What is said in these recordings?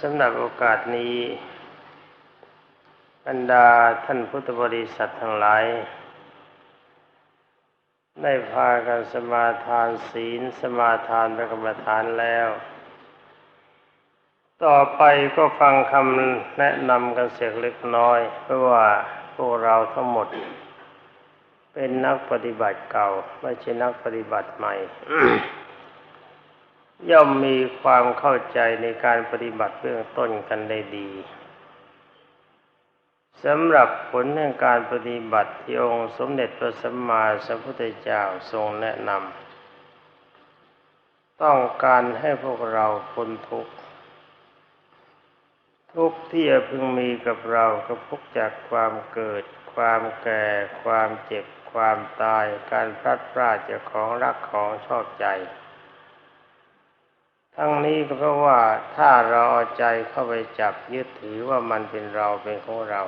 สำหรับโอกาสนี้บรรดาท่านพุทธบริษัททั้งหลาย ได้พากันสมาทานศีลสมาทานพระกรรมฐานแล้ว ต่อไปก็ฟังคำแนะนำกันเสียเล็กน้อย เพราะว่าพวกเราทั้งหมด เป็นนักปฏิบัติเก่า ไม่ใช่นักปฏิบัติใหม่ ย่อมมีความเข้าใจในการปฏิบัติเบื้องต้นกันได้ดีสำหรับผลแห่งการปฏิบัติที่องค์สมเด็จพระสัมมาสัมพุทธเจ้าทรงแนะนำต้องการให้พวกเราพ้นทุกข์ทุกข์ที่จะพึงมีกับเราก็พุกจากความเกิด ความแก่ ความเจ็บ ความตาย การพลัดพรากจากของรักของชอบใจ ทั้งนี้ก็เพราะว่าถ้าเราเอาใจเข้าไปจับยึดถือว่ามันเป็นเราเป็นของเรา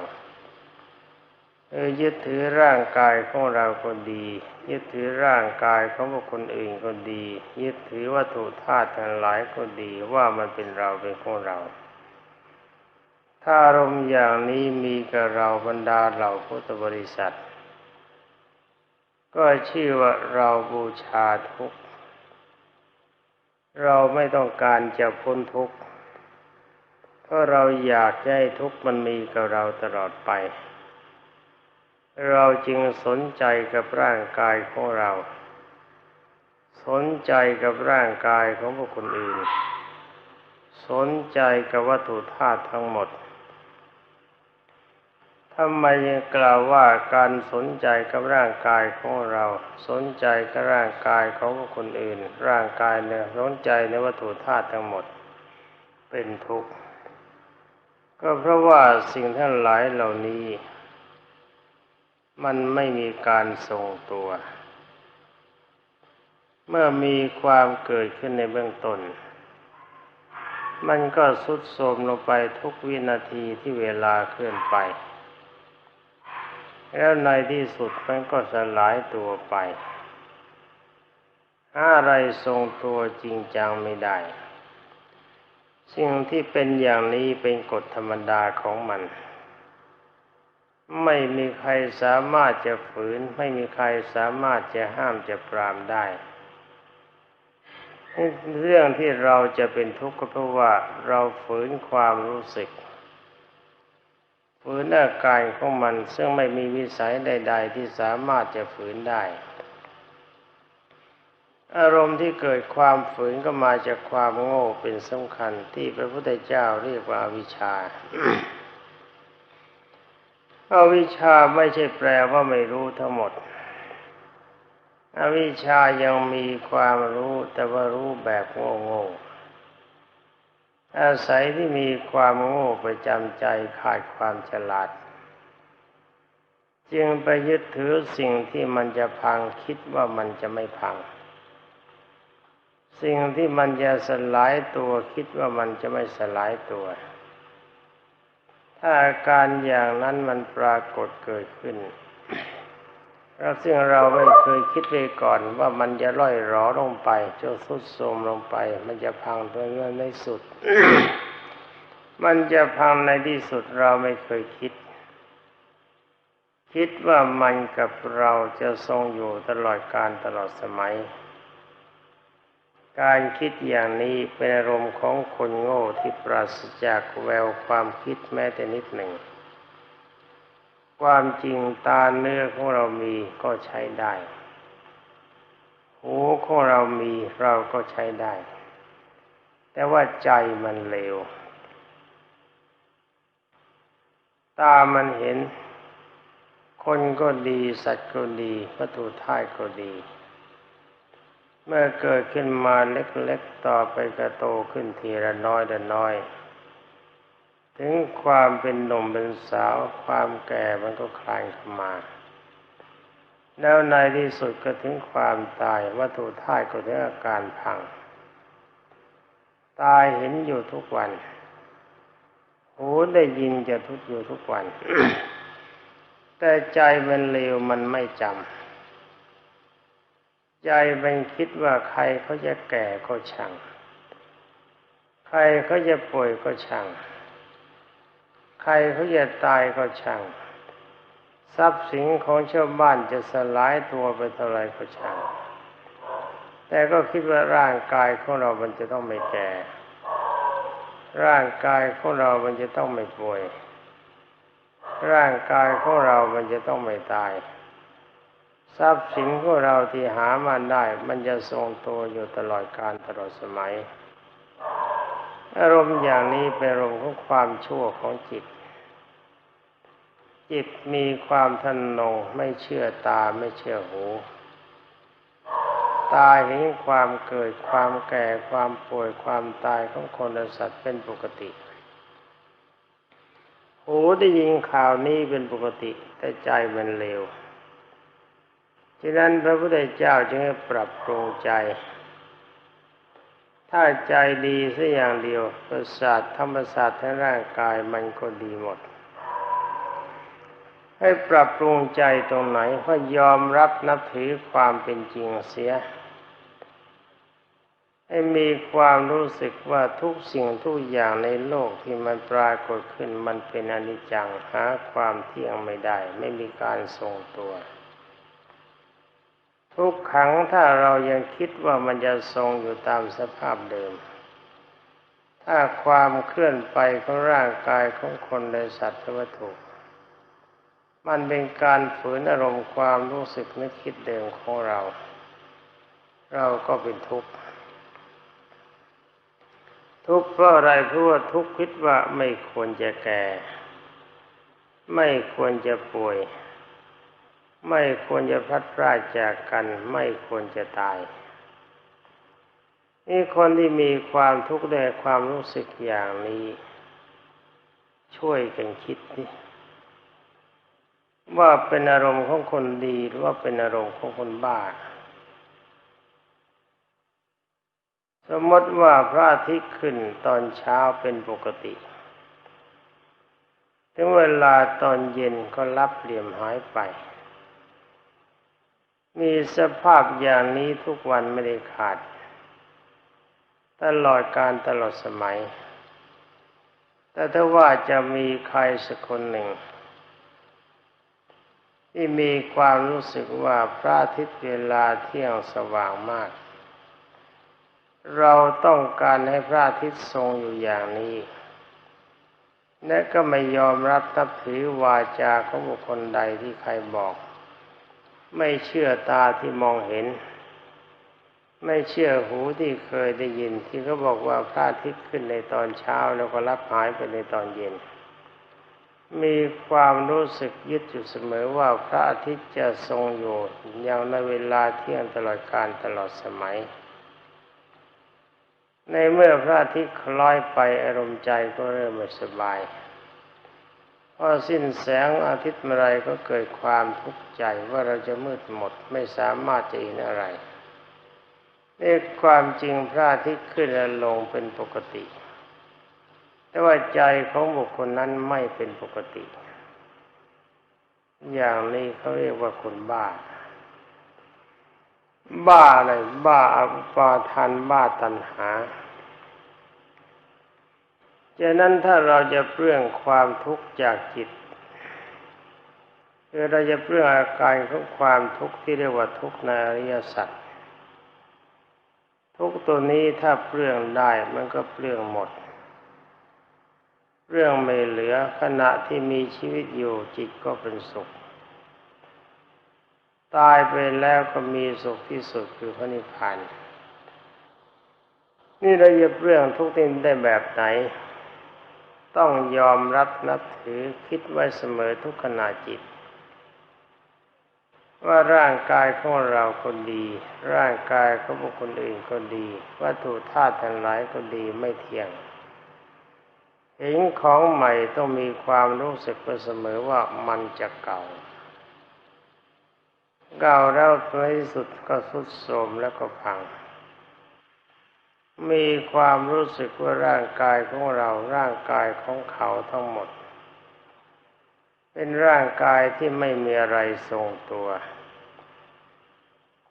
เออยึดถือร่างกายของเราก็ดี ยึดถือร่างกายของบุคคลอื่นก็ดี ยึดถือวัตถุธาตุทั้งหลายก็ดีว่ามันเป็นเราเป็นของเรา ถ้าอารมณ์อย่างนี้มีกับเราบรรดาเหล่าพุทธบริษัท ก็ชื่อว่าเราบูชาทุกข์ เราไม่ต้องการจะพ้นทุกข์เพราะเราอยากให้ทุกข์มันมีกับเราตลอดไป เราจึงสนใจกับร่างกายของเรา สนใจกับร่างกายของบุคคลอื่น สนใจกับวัตถุธาตุทั้งหมด ทำไมยังกล่าวว่าการสนใจกับร่างกายของเรา สนใจกับร่างกายของบุคคลอื่น ร่างกายเนี่ยสนใจในวัตถุธาตุทั้งหมด เป็นทุกข์ก็เพราะว่าสิ่งทั้งหลายเหล่านี้ มันไม่มีการทรงตัว เมื่อมีความเกิดขึ้นในเบื้องต้น มันก็สุดโทมลงไปทุกวินาทีที่เวลาเคลื่อนไป แล้วในที่สุดมันก็สลายตัวไปหาอะไรทรงตัวจริงจังไม่ได้ สิ่งที่เป็นอย่างนี้เป็นกฎธรรมดาของมัน ไม่มีใครสามารถจะฝืน ไม่มีใครสามารถจะห้ามจะปรามได้เรื่องที่เราจะเป็นทุกข์ก็เพราะว่าเราฝืนความรู้สึก ฝืนอาการของมันซึ่งไม่มีวิสัยใด ๆ ที่สามารถจะฝืนได้ อารมณ์ที่เกิดความฝืนก็มาจากความโง่เป็นสำคัญที่พระพุทธเจ้าเรียกว่าวิชาอวิชาไม่ใช่แปลว่าไม่รู้ทั้งหมด อวิชายังมีความรู้แต่ว่ารู้แบบโง่ๆ อาศัยที่มีความโง่ประจำใจขาดความฉลาด จึงไปยึดถือสิ่งที่มันจะพังคิดว่ามันจะไม่พัง สิ่งที่มันจะสลายตัวคิดว่ามันจะไม่สลายตัว ถ้าอาการอย่างนั้นมันปรากฏเกิดขึ้น แล้วซึ่งเราไม่เคยคิดไปก่อนว่ามันจะล่อยหรอลงไปจะสุดโทรมลงไป มันจะพังตัวเงื่อนในสุด มันจะพังในที่สุดเราไม่เคยคิด คิดว่ามันกับเราจะทรงอยู่ตลอดการตลอดสมัย การคิดอย่างนี้เป็นอารมณ์ของคนโง่ที่ปราศจากแววความคิดแม้แต่นิดหนึ่ง ความจริงตาเนื้อของเรามีก็ใช้ได้ หูของเรามีเราก็ใช้ได้ แต่ว่าใจมันเลว ตามันเห็น คนก็ดีสัตว์ก็ดีวัตถุท่ายก็ดี เมื่อเกิดขึ้นมาเล็กๆต่อไปก็โตขึ้นทีละน้อยละน้อย ถึงความเป็นหนุ่มเป็นสาวความแก่มันก็คลายเข้ามา แล้วในที่สุดก็ถึงความตายวัตถุธาตุก็ถึงอาการพัง ตายเห็นอยู่ทุกวัน หูได้ยินจะทุกอยู่ทุกวัน แต่ใจมันเลวมันไม่จำ ใจมันคิดว่าใครเขาจะแก่ก็ช่างใใครเขาจะป่วยก็ช่าง ใครเขาจะตายก็ช่าง ทรัพย์สินของชาวบ้านจะสลายตัวไปเท่าไรก็ช่าง แต่ก็คิดว่าร่างกายของเรามันจะต้องไม่แก่ ร่างกายของเรามันจะต้องไม่ป่วย ร่างกายของเรามันจะต้องไม่ตาย ทรัพย์สินของเราที่หามาได้ มันจะทรงตัวอยู่ตลอดกาลตลอดสมัย อารมณ์อย่างนี้เป็นอารมณ์ของความชั่วของจิต จิตมีความทันงไม่เชื่อตาไม่เชื่อหู ตาเห็นความเกิดความแก่ความป่วยความตายของคนและสัตว์เป็นปกติ หูได้ยินข่าวนี้เป็นปกติ แต่ใจมันเลวฉะนั้นพระพุทธเจ้าจึงให้ปรับปรุงใจ ถ้าใจดีสักอย่างเดียวประสาทธรรมศาสตร์ทั้งร่างกายมันก็ดีหมด ให้ปรับปรุงใจตรงไหนก็ยอมรับนับถือความเป็นจริงเสีย ให้มีความรู้สึกว่าทุกสิ่งทุกอย่างในโลกที่มันปรากฏขึ้นมันเป็นอนิจจังหาความเที่ยงไม่ได้ ไม่มีการทรงตัว ทุกขังถ้าเรายังคิดว่ามันจะทรงอยู่ตามสภาพเดิม ถ้าความเคลื่อนไปของร่างกายของคนในสัตว์วัตถุ มันเป็นการฝืนอารมณ์ความรู้สึกนึกคิดเดิมของเรา เราก็เป็นทุกข์ทุกข์เพราะอะไรเพราะว่าทุกข์คิดว่าไม่ควรจะแก่ ไม่ควรจะป่วย ไม่ควรจะพัดพรากจากกัน ไม่ควรจะตาย นี่คนที่มีความทุกข์ด้วยความรู้สึกอย่างนี้ ช่วยกันคิดดิว่าเป็นอารมณ์ของคนดีหรือว่าเป็นอารมณ์ของคนบ้า สมมติว่าพระอาทิตย์ขึ้นตอนเช้าเป็นปกติ ถึงเวลาตอนเย็นก็รับเหลี่ยมหายไป มีสภาพอย่างนี้ทุกวันไม่ได้ขาด ตลอดการตลอดสมัย แต่ถ้าว่าจะมีใครสักคนหนึ่ง ที่มีความรู้สึกว่าพระอาทิตย์เวลาเที่ยงสว่างมาก เราต้องการให้พระอาทิตย์ทรงอยู่อย่างนี้และก็ไม่ยอมรับนับถือวาจาของบุคคลใดที่ใครบอก ไม่เชื่อตาที่มองเห็น ไม่เชื่อหูที่เคยได้ยิน ที่เขาบอกว่าพระอาทิตย์ขึ้นในตอนเช้าแล้วก็รับหายไปในตอนเย็น มีความรู้สึกยึดอยู่เสมอว่าพระอาทิตย์จะทรงอยู่อย่างในเวลาเที่ยงตลอดการตลอดสมัย ในเมื่อพระอาทิตย์คล้อยไปอารมณ์ใจก็เริ่มไม่สบาย พอสิ้นแสงอาทิตย์เมื่อไรก็เกิดความทุกข์ใจว่าเราจะมืดหมดไม่สามารถจะเห็นอะไรนี่ความจริงพระอาทิตย์ขึ้นและลงเป็นปกติ แต่ว่าใจของบุคคลนั้นไม่เป็นปกติ อย่างนี้เขาเรียกว่าคนบ้า บ้าอะไรบ้าอุปาทานบ้าตัณหา ฉะนั้นถ้าเราจะเปลื้องความทุกข์จากจิตคือเราจะเปลื้องอาการของความทุกข์ที่เรียกว่าทุกข์ในอริยสัจทุกตัวนี้ถ้าเปลื้องได้มันก็เปลื้องหมด เรื่องไม่เหลือขณะที่มีชีวิตอยู่จิตก็เป็นสุข ตายไปแล้วก็มีสุขที่สุดคือพระนิพพานนี่เราจะเปลื้องทุกทิ่ได้แบบไหน ต้องยอมรับนับถือคิดไว้เสมอทุกขณะจิต ว่าร่างกายของเราก็ดี ร่างกายของบุคคลอื่นก็ดี วัตถุธาตุทั้งหลายก็ดีไม่เที่ยงเห็นของใหม่ต้องมีความรู้สึกไปเสมอว่ามันจะเก่า เก่าแล้วในที่สุดก็ทรุดโทมแล้วก็พัง มีความรู้สึกว่าร่างกายของเราร่างกายของเขาทั้งหมด เป็นร่างกายที่ไม่มีอะไรทรงตัว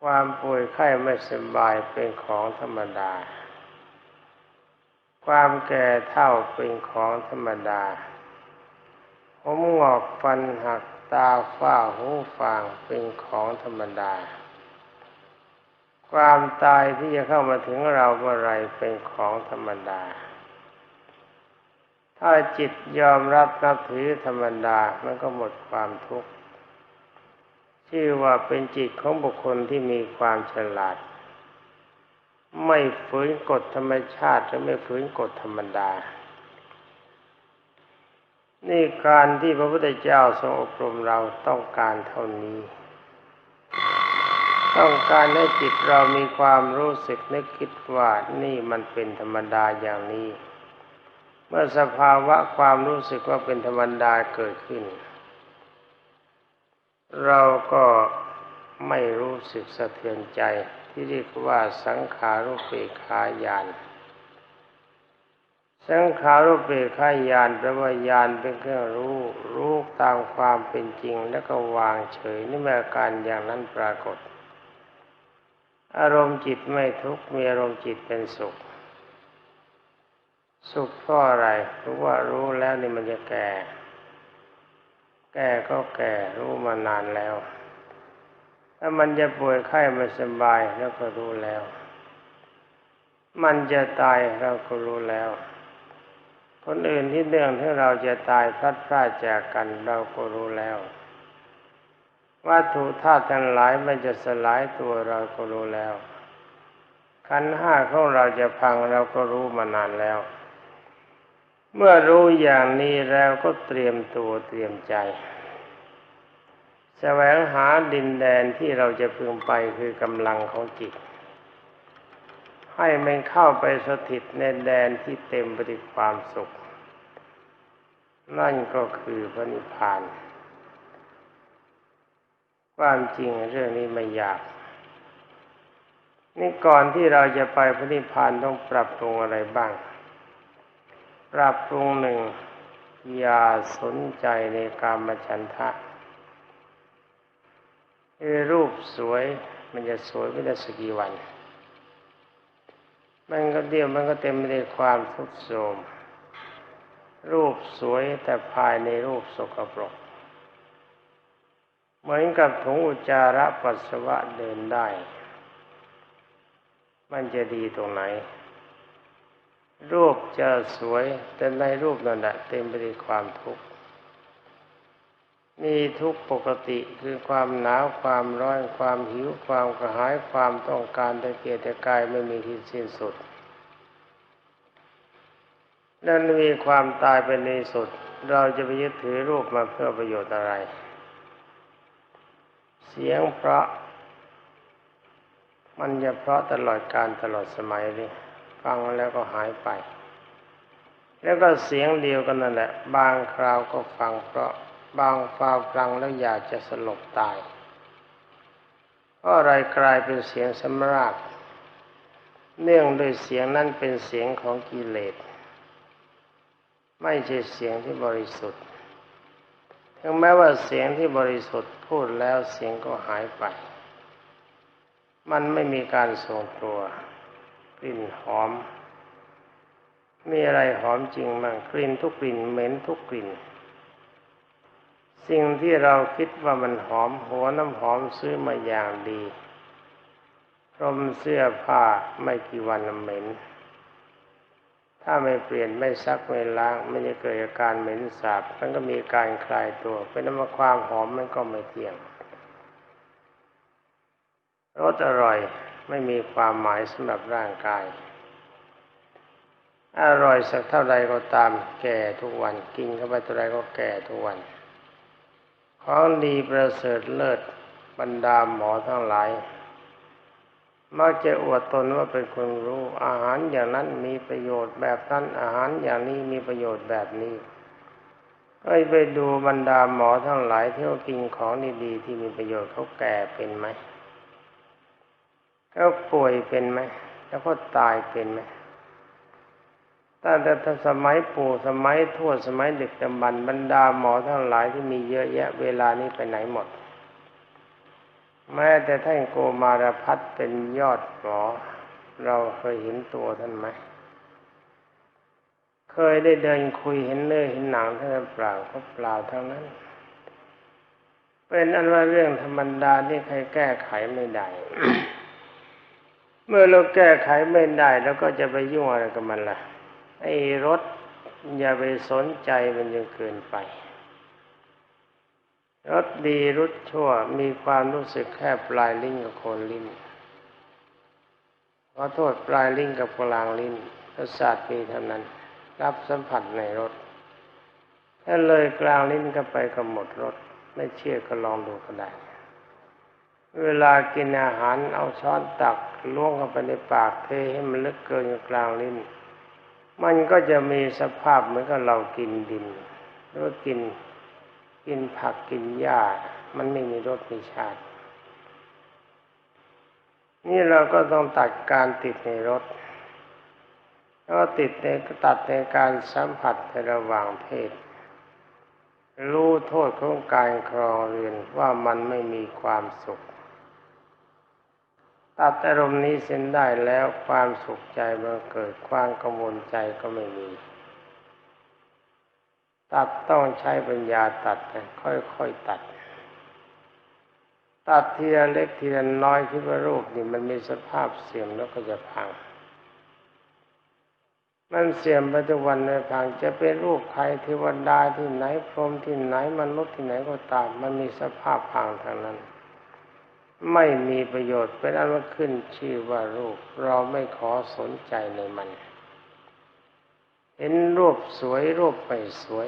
ความป่วยไข้ไม่สบายเป็นของธรรมดา ความแก่เท่าเป็นของธรรมดา ผมหงอกฟันหักตาฝ้าหูฟางเป็นของธรรมดา ความตายที่จะเข้ามาถึงเราเมื่อไรเป็นของธรรมดา ถ้าจิตยอมรับนับถือธรรมดา มันก็หมดความทุกข์ ชื่อว่าเป็นจิตของบุคคลที่มีความฉลาด ไม่ฝืนกฎธรรมชาติและไม่ฝืนกฎธรรมดา นี่การที่พระพุทธเจ้าทรงอบรมเราต้องการเท่านี้ ต้องการให้จิตเรามีความรู้สึกนึกคิดว่านี่มันเป็นธรรมดาอย่างนี้ เมื่อสภาวะความรู้สึกว่าเป็นธรรมดาเกิดขึ้น เราก็ไม่รู้สึกสะเทือนใจที่เรียกว่าสังขารุเปขายาน สังขารุเปขายานแปลว่ายานเป็นเครื่องรู้ รู้ตามความเป็นจริงแล้วก็วางเฉยนี่เมื่การอย่างนั้นปรากฏ อารมณ์จิตไม่ทุกข์มีอารมณ์จิตเป็นสุข สุขเพราะอะไรเพราะว่ารู้แล้วนี่มันจะแก่ แก่ก็แก่รู้มานานแล้ว ถ้ามันจะป่วยไข้ไม่สบายแล้วก็รู้แล้ว มันจะตายเราก็รู้แล้ว คนอื่นที่เรื่องที่เราจะตายพลัดพรากจากกันเราก็รู้แล้ว วัตถุธาตุทั้งหลายมันจะสลายตัวเราก็รู้แล้วขันห้าของเราจะพังเราก็รู้มานานแล้ว เมื่อรู้อย่างนี้แล้วก็เตรียมตัวเตรียมใจแสวงหาดินแดนที่เราจะพึงไปคือกำลังของจิต ให้มันเข้าไปสถิตในแดนที่เต็มไปด้วยความสุข นั่นก็คือพระนิพพาน ความจริงเรื่องนี้ไม่ยาก นี่ก่อนที่เราจะไปพระนิพพานต้องปรับปรุงอะไรบ้าง ปรับปรุงหนึ่งอย่าสนใจในกามฉันทะรูปสวยมันจะสวยไม่ได้สักกี่วัน มันก็เดียวมันก็เต็มไปด้วยความทุกข์โทรมรูปสวยแต่ภายในรูปสกปรก เหมือนกับถุงอุจจาระปัสสาวะเดินได้ มันจะดีตรงไหน รูปจะสวยแต่ในรูปนั่นแหละเต็มไปด้วยความทุกข์มีทุกข์ปกติคือความหนาวความร้อนความหิวความกระหายความต้องการแต่เกียรติกายไม่มีที่สิ้นสุด นั่นมีความตายเป็นในสุด เราจะไปยึดถือรูปมาเพื่อประโยชน์อะไร เสียงเพราะ มันจะเพราะตลอดการตลอดสมัยเลยฟังแล้วก็หายไป แล้วก็เสียงเดียวกันนั่นแหละ บางคราวก็ฟังเพราะบางฟาวฟังแล้วอยากจะสลบตายเพราะอะไรกลายเป็นเสียงสำราญเนื่องด้วยเสียงนั้นเป็นเสียงของกิเลส ไม่ใช่เสียงที่บริสุทธิ์ ถึงแม้ว่าเสียงที่บริสุทธิ์พูดแล้วเสียงก็หายไป มันไม่มีการทรงตัวกลิ่นหอม มีอะไรหอมจริงบ้างกลิ่นทุกกลิ่นเหม็นทุกกลิ่น สิ่งที่เราคิดว่ามันหอมหัวน้ำหอมซื้อมาอย่างดีรมเสื้อผ้าไม่กี่วันเหม็น ถ้าไม่เปลี่ยนไม่ซักไม่ล้างมันจะเกิดอาการเหม็นสาบมันก็มีการคลายตัว เป็นน้ำความหอมมันก็ไม่เที่ยงรสอร่อยไม่มีความหมายสำหรับร่างกาย อร่อยสักเท่าใดก็ตามแก่ทุกวันกินเข้าไปเท่าไรก็แก่ทุกวัน ของดีประเสริฐเลิศบรรดาหมอทั้งหลาย มักจะอวดตนว่าเป็นคนรู้อาหารอย่างนั้นมีประโยชน์แบบนั้นอาหารอย่างนี้มีประโยชน์แบบนี้เอ้ยไปดูบรรดาหมอทั้งหลายที่เขากินของดีๆที่มีประโยชน์เขาแก่เป็นไหมเขาป่วยเป็นไหมแล้วก็ตายเป็นไหมตั้งแต่สมัยปู่สมัยทวดสมัยเด็กดำบรรบรรดาหมอทั้งหลายที่มีเยอะแยะเวลานี้ไปไหนหมด แม้แต่ท่านโกมารพัฒเป็นยอดหมอ เราเคยเห็นตัวท่านไหม เคยได้เดินคุยเห็นเนื้อเห็นหนังท่านเปล่าก็เปล่าเท่านั้น เป็นอันว่าเรื่องธรรมดาที่ใครแก้ไขไม่ได้ เมื่อเราแก้ไขไม่ได้แล้วก็จะไปยุ่งอะไรกับมันล่ะ ไอ้รถอย่าไปสนใจมันจนเกินไป รสดีรสชั่วมีความรู้สึกแค่ปลายลิ้นกับโคนลิ้นขอโทษปลายลิ้นกับกลางลิ้นประสาทมีเท่านั้น รับสัมผัสในรสถ้าเลยกลางลิ้นก็ไปก็หมดรสไม่เชื่อก็ลองดูก็ได้ เวลากินอาหารเอาช้อนตักล่วงเข้าไปในปากเทให้มันลึกเกินกลางลิ้น มันก็จะมีสภาพเหมือนกับเรากินดินหรือกิน กินผักกินหญ้า มันไม่มีรสมีชาติ นี่เราก็ต้องตัดการติดในรถแล้วก็ติดในตัดในการสัมผัสในระหว่างเพศ รู้โทษของการครองเรือนว่ามันไม่มีความสุข ตัดอารมณ์นี้เส้นได้แล้วความสุขใจมันเกิดความกังวลใจก็ไม่มี ตัดต้องใช้ปัญญาตัดค่อยๆตัด ตัดทีละเล็กทีละน้อยคิดว่ารูปนี่มันมีสภาพเสื่อมแล้วก็จะพัง มันเสื่อมไปทุกวันในพังจะเป็นรูปใครเทวดาที่ไหนพรหมที่ไหนมนุษย์ที่ไหนก็ตาม มันมีสภาพพังทางนั้น ไม่มีประโยชน์เป็นอันว่าขึ้นชื่อว่ารูป เราไม่ขอสนใจในมัน เห็นรูปสวยรูปไม่สวย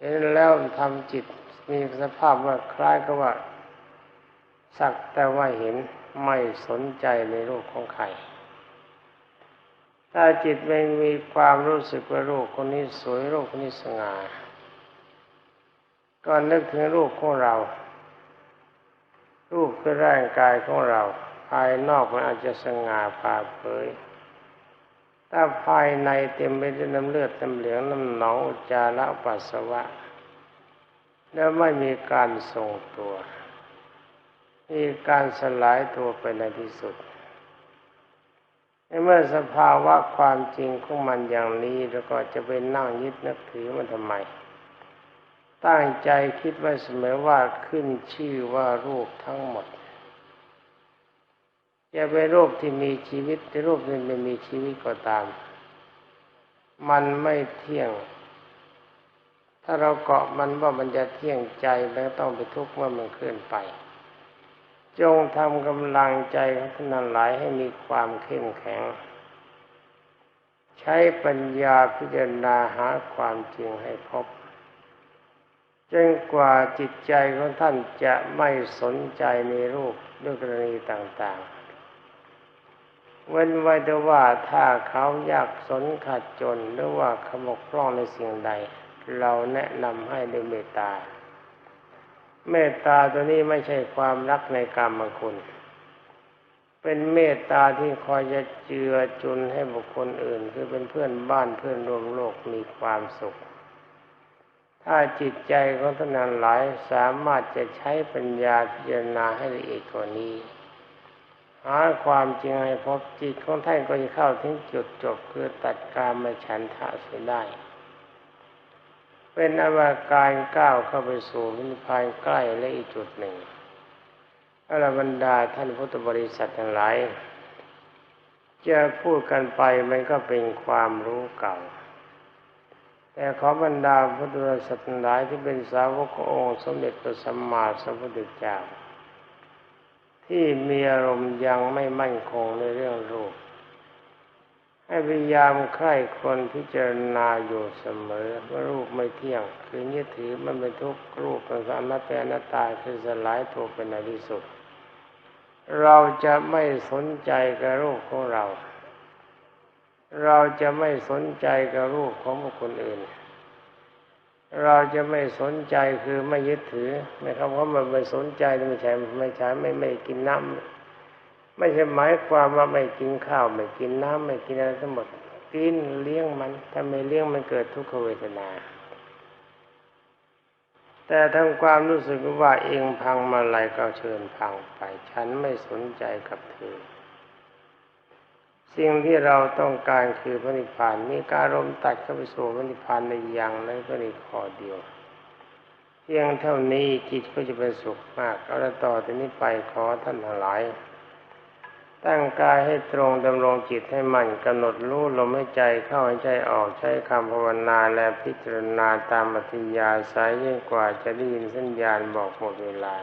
เห็นแล้วทำจิตมีสภาพว่าคล้ายกับว่า สักแต่ว่าเห็นไม่สนใจในรูปของใคร ถ้าจิตไม่มีความรู้สึกว่ารูปคนนี้สวยรูปคนนี้สง่าก็นึกถึงรูปของเรา รูปคือร่างกายของเรา ภายนอกมันอาจจะสง่าผ่าเผย ถ้าภายในเต็มไปด้วยน้ำเลือดน้ำเหลืองน้ำหนองอุจจาระปัสสาวะ แล้วไม่มีการทรงตัว มีการสลายตัวไปในที่สุดในเมื่อสภาวะความจริงของมันอย่างนี้แล้วก็จะไปนั่งยึดนับถือมันทำไม ตั้งใจคิดไว้เสมอว่าขึ้นชื่อว่ารูปทั้งหมด จะเป็นรูปที่มีชีวิตหรือรูปที่ไม่มีชีวิตก็ตาม มันไม่เที่ยง ถ้าเราเกาะมันว่ามันจะเที่ยงใจมันก็ต้องไปทุกข์เมื่อมันเคลื่อนไป จงทำกำลังใจของท่านหลายให้มีความเข้มแข็ง ใช้ปัญญาพิจารณาหาความจริงให้พบจนกว่าจิตใจของท่านจะไม่สนใจในรูปด้วยกรณีต่างๆ เว้นไว้แต่ว่าถ้าเขายากสนขัดจนหรือว่าขมกพร่องในสิ่งใด เราแนะนำให้ด้วยเมตตา เมตตาตัวนี้ไม่ใช่ความรักในกรรมคุณ เป็นเมตตาที่คอยจะเจือจุนให้บุคคลอื่น คือเป็นเพื่อนบ้านเพื่อนรวมโลกมีความสุข ถ้าจิตใจของท่านหลายสามารถจะใช้ปัญญาพิจารณาให้ละเอียดกว่านี้ หาความจริงให้พบจิตของท่านก็จะเข้าถึงจุดจบคือตัดการมาฉันทะเสียได้ เป็นอวาการก้าวเข้าไปสู่นิพพานใกล้และอีกจุดหนึ่งอรบรรดาท่านพุทธบริษัททั้งหลายจะพูดกันไปมันก็เป็นความรู้เก่า แต่ขอบรรดาพุทธบริษัททั้งหลายที่เป็นสาวกององค์สมเด็จพระสัมมาสัมพุทธเจ้า ที่มีอารมณ์ยังไม่มั่นคงในเรื่องรูป ให้พยายามใคร่คนพิจารณาอยู่เสมอว่ารูปไม่เที่ยง คือยึดถือมันเป็นทุกข์รูปเป็นอนัตตานัตตาคือสลายตัวเป็นในที่สุดเราจะไม่สนใจกับรูปของเรา เราจะไม่สนใจกับรูปของบุคคลอื่น เราจะไม่สนใจคือไม่ยึดถือนะครับเพราะมันไม่สนใจไม่ใช่ไม่ใช่ไม่ไม่กินน้ำไม่ใช่หมายความว่าไม่กินข้าวไม่กินน้ำไม่กินอะไรทั้งหมดกินเลี้ยงมันถ้าไม่เลี้ยงมันเกิดทุกขเวทนา แต่ทำความรู้สึกว่าเองพังมาอะไรก็เชิญพังไป ฉันไม่สนใจกับเธอ สิ่งที่เราต้องการคือพระนิพพานมีการรมตัดเข้าไปสู่พระนิพพานในอย่างในพระนิพพานเดียวเพียงเท่านี้จิตก็จะเป็นสุขมากเอาละต่อจากนี้ไปขอท่านทั้งหลายตั้งกายให้ตรงดำรงจิตให้มั่นกำหนดรู้ลมหายใจเข้าหายใจออกใช้คำภาวนาและพิจารณาตามอัธยาศัยยิ่งกว่าจะได้ยินสัญญาณบอกหมดเวลา